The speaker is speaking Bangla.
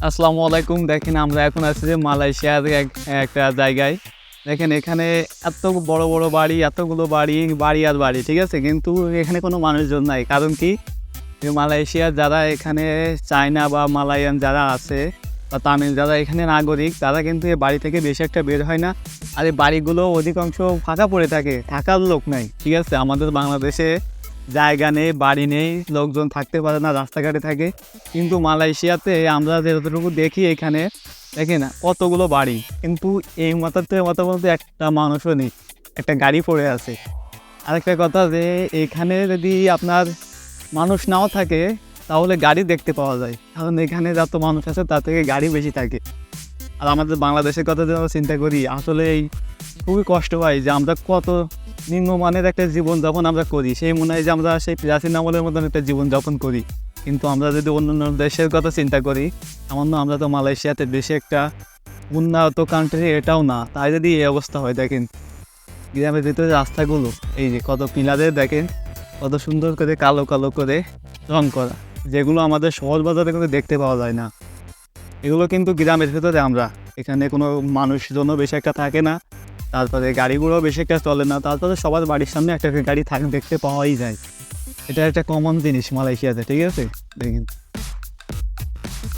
আসসালামু আলাইকুম। দেখেন আমরা এখন আছি যে মালয়েশিয়ার এক- একটা জায়গায়। দেখেন এখানে এত বড় বড় বাড়ি, এতগুলো বাড়ি বাড়ি আর বাড়ি, ঠিক আছে? কিন্তু এখানে কোনো মানুষজন নাই। কারণ কি? মালয়েশিয়ার যারা এখানে চায়না বা মালায়ান যারা আছে বা তামিল যারা এখানে নাগরিক, তারা কিন্তু এই বাড়ি থেকে বেশি একটা বের হয় না। আর এই বাড়িগুলো অধিকাংশ ফাঁকা পড়ে থাকে, থাকার লোক নাই, ঠিক আছে? আমাদের বাংলাদেশে জায়গা নেই, বাড়ি নেই, লোকজন থাকতে পারে না, রাস্তাঘাটে থাকে। কিন্তু মালয়েশিয়াতে আমরা যতটুকু দেখি এখানে, দেখি না, কতগুলো বাড়ি। কিন্তু এই মাথাতে মাথা বলতে একটা মানুষও নেই, একটা গাড়ি পড়ে আছে। আরেকটা কথা যে, এখানে যদি আপনার মানুষ নাও থাকে, তাহলে গাড়ি দেখতে পাওয়া যায়। কারণ এখানে যত মানুষ আছে, তার থেকে গাড়ি বেশি থাকে। আর আমাদের বাংলাদেশের কথা যদি আমরা চিন্তা করি, আসলে এই খুবই কষ্ট হয় যে আমরা কত নিম্নমানের একটা জীবনযাপন আমরা করি। সেই মনে হয় যে আমরা সেই প্রাচীন আমলের মতন একটা জীবনযাপন করি। কিন্তু আমরা যদি অন্য অন্য দেশের কথা চিন্তা করি, সামান্য আমরা তো মালয়েশিয়াতে বেশি একটা উন্নত কান্ট্রি এটাও না, তাই যদি এই অবস্থা হয়, দেখেন গ্রামের ভিতরে রাস্তাগুলো, এই যে কত পিলারে দেখেন, কত সুন্দর করে কালো কালো করে রং করা, যেগুলো আমাদের শহর বাজারে কিন্তু দেখতে পাওয়া যায় না। এগুলো কিন্তু গ্রামের ভেতরে আমরা, এখানে কোনো মানুষজনও বেশি একটা থাকে না। তারপরে গাড়িগুলো বেশি একটা চলে না, তারপরে সবার বাড়ির সামনে একটা গাড়ি থাক দেখতে পাওয়াই যায়। এটা একটা কমন জিনিস মালয়েশিয়াতে, ঠিক আছে? দেখেন।